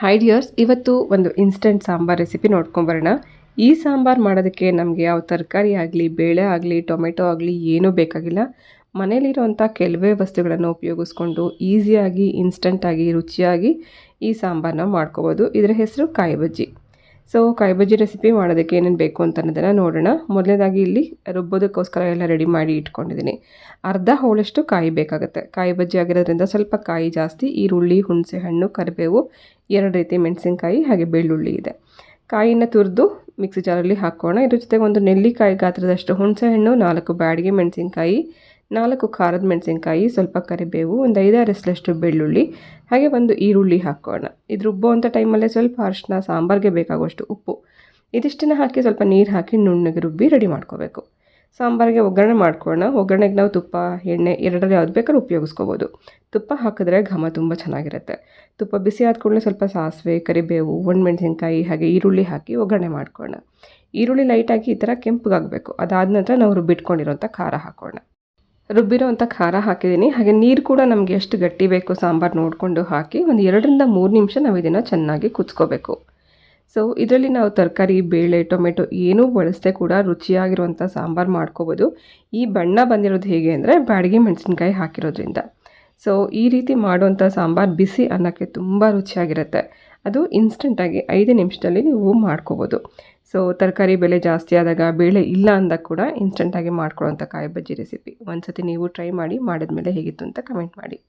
High dears ಇವತ್ತು ಒಂದು instant sambar recipe ನೋಡ್ಕೊಂಬರೋಣ ಈ ಸಾಂಬಾರ್ ಮಾಡೋದಕ್ಕೆ ನಮಗೆ ಯಾವ ತರಕಾರಿ ಆಗಲಿ, ಬೇಳೆ ಆಗಲಿ, ಟೊಮೆಟೊ ಆಗಲಿ ಏನೂ ಬೇಕಾಗಿಲ್ಲ. ಮನೆಯಲ್ಲಿರುವಂಥ ಕೆಲವೇ ವಸ್ತುಗಳನ್ನು ಉಪಯೋಗಿಸ್ಕೊಂಡು ಈಸಿಯಾಗಿ ಇನ್ಸ್ಟೆಂಟಾಗಿ ರುಚಿಯಾಗಿ ಈ ಸಾಂಬಾರನ್ನ ಮಾಡ್ಕೋಬೋದು. ಇದರ ಹೆಸರು ಕಾಯಿ ಬಜ್ಜಿ. ಸೊ ಕಾಯಿ ಬಜ್ಜಿ ರೆಸಿಪಿ ಮಾಡೋದಕ್ಕೆ ಏನೇನು ಬೇಕು ಅಂತ ಅನ್ನೋದನ್ನು ನೋಡೋಣ. ಮೊದಲನೇದಾಗಿ ಇಲ್ಲಿ ರುಬ್ಬೋದಕ್ಕೋಸ್ಕರ ಎಲ್ಲ ರೆಡಿ ಮಾಡಿ ಇಟ್ಕೊಂಡಿದ್ದೀನಿ. ಅರ್ಧ ಹೋಳಷ್ಟು ಕಾಯಿ ಬೇಕಾಗುತ್ತೆ. ಕಾಯಿ ಬಜ್ಜಿ ಆಗಿರೋದ್ರಿಂದ ಸ್ವಲ್ಪ ಕಾಯಿ ಜಾಸ್ತಿ, ಈರುಳ್ಳಿ, ಹುಣಸೆ ಹಣ್ಣು, ಕರಿಬೇವು, ಎರಡು ರೀತಿ ಮೆಣಸಿನಕಾಯಿ, ಹಾಗೆ ಬೆಳ್ಳುಳ್ಳಿ ಇದೆ. ಕಾಯಿನ ತುರಿದು ಮಿಕ್ಸಿ ಜಾರಲ್ಲಿ ಹಾಕೋಣ. ಇದ್ರ ಜೊತೆಗೆ ಒಂದು ನೆಲ್ಲಿಕಾಯಿ ಗಾತ್ರದಷ್ಟು ಹುಣಸೆ ಹಣ್ಣು, ನಾಲ್ಕು ಬ್ಯಾಡಿಗೆ ಮೆಣಸಿನ್ಕಾಯಿ ನಾಲ್ಕು ಖಾರದ ಮೆಣಸಿನ್ಕಾಯಿ, ಸ್ವಲ್ಪ ಕರಿಬೇವು, ಒಂದು ಐದಾರು ಬೆಳ್ಳುಳ್ಳಿ, ಹಾಗೆ ಒಂದು ಈರುಳ್ಳಿ ಹಾಕೋಣ. ಇದು ರುಬ್ಬುವಂಥ ಟೈಮಲ್ಲೇ ಸ್ವಲ್ಪ ಅರಿಶಿನ ಸಾಂಬಾರಿಗೆ ಬೇಕಾಗುವಷ್ಟು ಉಪ್ಪು. ಇದಿಷ್ಟನ್ನು ಹಾಕಿ ಸ್ವಲ್ಪ ನೀರು ಹಾಕಿ ನುಣ್ಣಗೆ ರುಬ್ಬಿ ರೆಡಿ ಮಾಡ್ಕೋಬೇಕು. ಸಾಂಬಾರಿಗೆ ಒಗ್ಗರಣೆ ಮಾಡ್ಕೊಳ್ಳೋಣ ಒಗ್ಗರಣೆಗೆ ನಾವು ತುಪ್ಪ, ಎಣ್ಣೆ ಎರಡರಲ್ಲಿ ಯಾವ್ದು ಬೇಕಾದ್ರೂ ಉಪಯೋಗಿಸ್ಕೋಬೋದು. ತುಪ್ಪ ಹಾಕಿದ್ರೆ ಘಮ ತುಂಬ ಚೆನ್ನಾಗಿರುತ್ತೆ. ತುಪ್ಪ ಬಿಸಿ ಆದ ಕೂಡಲೇ ಸ್ವಲ್ಪ ಸಾಸಿವೆ, ಕರಿಬೇವು, ಒಣಮೆಣಸಿನ್ಕಾಯಿ, ಹಾಗೆ ಈರುಳ್ಳಿ ಹಾಕಿ ಒಗ್ಗರಣೆ ಮಾಡ್ಕೊಳ್ಳೋಣ ಈರುಳ್ಳಿ ಲೈಟಾಗಿ ಈ ಥರ ಕೆಂಪಗಾಗಬೇಕು. ಅದಾದ ನಂತರ ನಾವು ರುಬ್ಬಿಟ್ಕೊಂಡಿರೋಂಥ ಖಾರ ಹಾಕೋಣ. ರುಬ್ಬಿರೋಂಥ ಖಾರ ಹಾಕಿದ್ದೀನಿ. ಹಾಗೆ ನೀರು ಕೂಡ ನಮಗೆ ಎಷ್ಟು ಗಟ್ಟಿ ಬೇಕು ಸಾಂಬಾರು ನೋಡಿಕೊಂಡು ಹಾಕಿ ಒಂದು ಎರಡರಿಂದ ಮೂರು ನಿಮಿಷ ನಾವು ಇದನ್ನು ಚೆನ್ನಾಗಿ ಕುದ್ಸ್ಕೋಬೇಕು. ಸೊ ಇದರಲ್ಲಿ ನಾವು ತರಕಾರಿ, ಬೇಳೆ, ಟೊಮೆಟೊ ಏನೂ ಬಳಸದೆ ಕೂಡ ರುಚಿಯಾಗಿರುವಂಥ ಸಾಂಬಾರು ಮಾಡ್ಕೋಬೋದು. ಈ ಬಣ್ಣ ಬಂದಿರೋದು ಹೇಗೆ ಅಂದರೆ ಬಾಡಿಗೆ ಮೆಣಸಿನ್ಕಾಯಿ ಹಾಕಿರೋದ್ರಿಂದ. ಸೊ, ಈ ರೀತಿ ಮಾಡುವಂಥ ಸಾಂಬಾರು ಬಿಸಿ ಅನ್ನಕ್ಕೆ ತುಂಬ ರುಚಿಯಾಗಿರುತ್ತೆ. ಅದು ಇನ್ಸ್ಟೆಂಟಾಗಿ ಐದು ನಿಮಿಷದಲ್ಲಿ ನೀವು ಮಾಡ್ಕೋಬೋದು. ಸೊ, ತರಕಾರಿ ಬೆಲೆ ಜಾಸ್ತಿ ಆದಾಗ, ಬೇಳೆ ಇಲ್ಲ ಅಂದಾಗ ಕೂಡ ಇನ್ಸ್ಟೆಂಟಾಗಿ ಮಾಡ್ಕೊಳ್ಳೋಂಥ ಕಾಯಿ ಬಜ್ಜಿ ರೆಸಿಪಿ ಒಂದು ಸತಿ ನೀವು ಟ್ರೈ ಮಾಡಿ ಮಾಡಿದ ಮೇಲೆ ಹೇಗಿತ್ತು ಅಂತ ಕಮೆಂಟ್ ಮಾಡಿ.